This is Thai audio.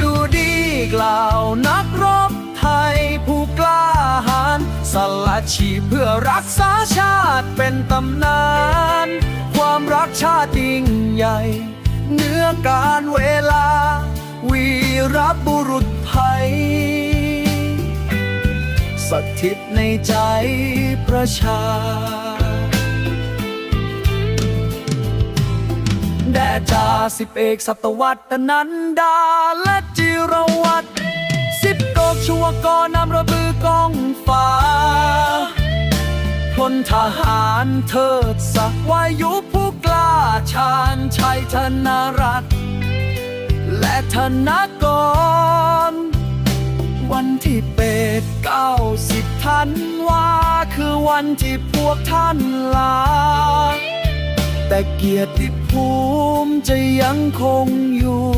ดูดีกล่าวนักรบไทยผู้กล้าหาญสละชีพเพื่อรักษาชาติเป็นตำนาน ความรักชาติยิ่งใหญ่เหนือการเวลา วีรบุรุษไทยสถิตในใจประชา แด่จ่าสิบเอกสัตวัตนันดาและจิรวัตรสิบโกชัวกรนำระบือกองฟ้าพลทหารเทิดศักดิ์วายุผู้กล้าชาญชัยธนรัตน์และธนกร วันที่เป็ดเก้าสิบธันวาคือวันที่พวกท่านลา แต่เกียรติภูมิจะยังคงอยู่